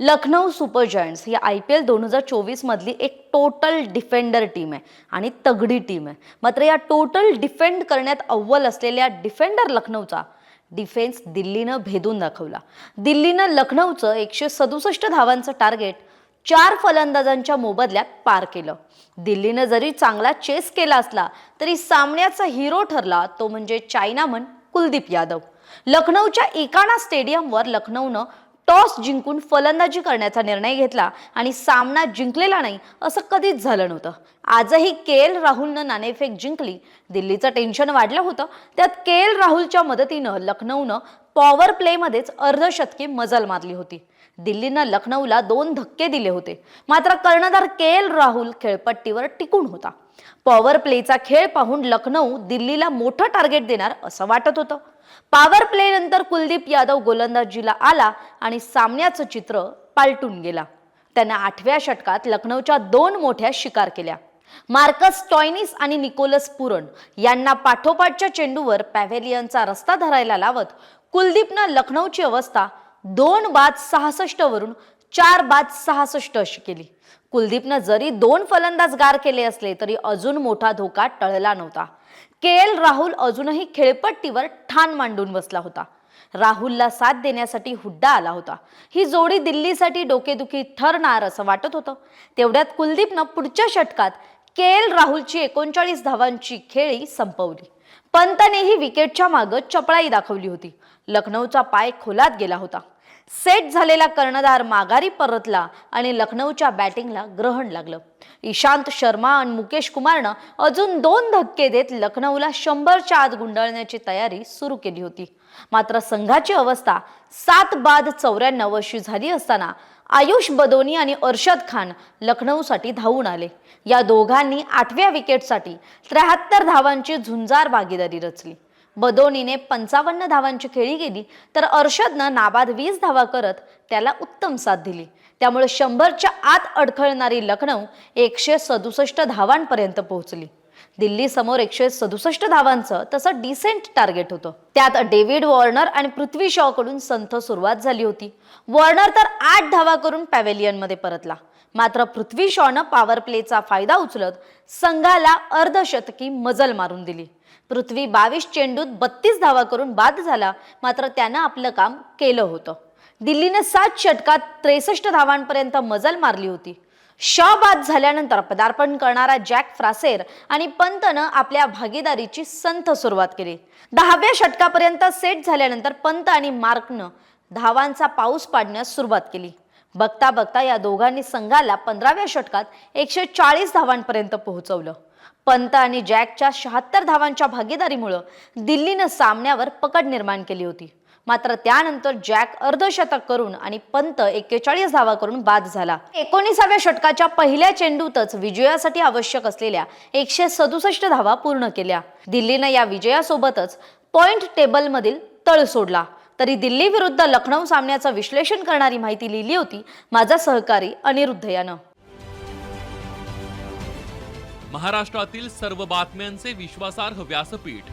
Lucknow super giants ही I P L दोन हजार चोवीसमधली एक टोटल डिफेंडर टीम आहे आणि तगडी टीम आहे. मात्र या टोटल डिफेंड करण्यात अव्वल असलेल्या डिफेंडर लखनौचा डिफेन्स दिल्लीनं भेदून दाखवला. दिल्लीनं लखनौचं एकशे सदुसष्ट धावांचं टार्गेट चार फलंदाजांच्या मोबदल्यात पार केलं. दिल्लीनं जरी चांगला चेस केला असला तरी सामन्याचा हिरो ठरला तो म्हणजे चायनामन कुलदीप यादव. लखनौच्या इकाना स्टेडियमवर लखनौनं टॉस जिंकून फलंदाजी करण्याचा निर्णय घेतला आणि सामना जिंकलेला नाही असं कधीच झालं नव्हतं. आजही के एल राहुलनं नाणेफेक जिंकली. दिल्लीचं टेन्शन वाढलं होतं. त्यात के एल राहुलच्या मदतीनं लखनौनं पॉवर प्लेमध्येच अर्धशतकी मजल मारली होती. दिल्लीनं लखनौला दोन धक्के दिले होते. मात्र कर्णधार के एल राहुल खेळपट्टीवर टिकून होता. पॉवर प्लेचा खेळ पाहून लखनौ दिल्लीला मोठं टार्गेट देणार असं वाटत होतं. पॉवर प्ले नंतर कुलदीप यादव गोलंदाजीला आला आणि सामन्याचं चित्र पालटून गेला. त्यानं आठव्या षटकात लखनौच्या दोन मोठ्या शिकार केल्या. मार्कस टॉयनिस आणि निकोलस पुरण यांना पाठोपाठच्या चेंडूवर पॅव्हेलियनचा रस्ता धरायला लावत कुलदीपनं लखनौची अवस्था दोन बाद सहासष्ट वरून चार बाद सहासष्ट अशी केली. कुलदीपनं जरी दोन फलंदाज गार केले असले तरी अजून मोठा धोका टळला नव्हता. के एल राहुल अजूनही खेळपट्टीवर ठाण मांडून बसला होता. राहुलला साथ देण्यासाठी हुड्डा आला होता. ही जोडी दिल्लीसाठी डोकेदुखी ठरणार असं वाटत होतं. तेवढ्यात कुलदीपनं पुढच्या षटकात के एल राहुलची एकोणचाळीस धावांची खेळी संपवली. पंतनेही विकेटच्या मागं चपळाई दाखवली होती. लखनौचा पाय खोलात गेला होता. सेट झालेला कर्णधार माघारी परतला आणि लखनौच्या बॅटिंगला ग्रहण लागलं. इशांत शर्मा आणि मुकेश कुमारनं अजून दोन धक्के देत लखनौला शंभरच्या आत गुंडाळण्याची तयारी सुरू केली होती. मात्र संघाची अवस्था सात बाद चौऱ्याण्णव अशी झाली असताना आयुष बदोनी आणि अर्शद खान लखनौसाठी धावून आले. या दोघांनी आठव्या विकेटसाठी त्र्याहत्तर धावांची झुंजार भागीदारी रचली. बदोनीने पंचावन्न धावांची खेळी केली तर अर्षदनं नाबाद वीस धावा करत त्याला उत्तम साथ दिली. त्यामुळे शंभरच्या आत अडखळणारी लखनौ एकशे सदुसष्ट धावांपर्यंत पोहोचली. दिल्ली समोर एकशे सदुसष्ट धावांचं तसं डिसेंट टार्गेट होतं. त्यात डेव्हिड वॉर्नर आणि पृथ्वी शॉ कडून संथ सुरुवात झाली होती. वॉर्नर तर आठ धावा करून पॅव्हेलियनमध्ये परतला. मात्र पृथ्वी शॉनं पॉवर प्लेचा फायदा उचलत संघाला अर्धशतकी मजल मारून दिली. पृथ्वी बावीस चेंडूत बत्तीस धावा करून बाद झाला मात्र त्यानं आपलं काम केलं होतं. दिल्लीनं सात षटकात त्रेसष्ट धावांपर्यंत मजल मारली होती. शॉ बाद झाल्यानंतर पदार्पण करणारा जॅक फ्रासेर आणि पंतनं आपल्या भागीदारीची संथ सुरुवात केली. दहाव्या षटकापर्यंत सेट झाल्यानंतर पंत आणि मार्कनं धावांचा पाऊस पाडण्यास सुरुवात केली. बघता बघता या दोघांनी संघाला पंधराव्या षटकात एकशे चाळीस धावांपर्यंत पोहोचवलं. पंत आणि जॅकच्या शहात्तर धावांच्या भागीदारीमुळं दिल्लीनं सामन्यावर पकड निर्माण केली होती. मात्र त्यानंतर जॅक अर्धशतक करून आणि पंत एक्केचाळीस धावा करून बाद झाला. एकोणीसाव्या षटकाच्या पहिल्या चेंडूतच विजयासाठी आवश्यक असलेल्या एकशे सदुसष्ट धावा पूर्ण केल्या. दिल्लीनं या विजयासोबतच पॉइंट टेबलमधील तळ सोडला. तरी दिल्ली विरुद्ध लखनौ सामन्याचं विश्लेषण करणारी माहिती लिहिली होती माझा सहकारी अनिरुद्ध यानं. महाराष्ट्रातील सर्व बातम्यांचे विश्वासार्ह व्यासपीठ.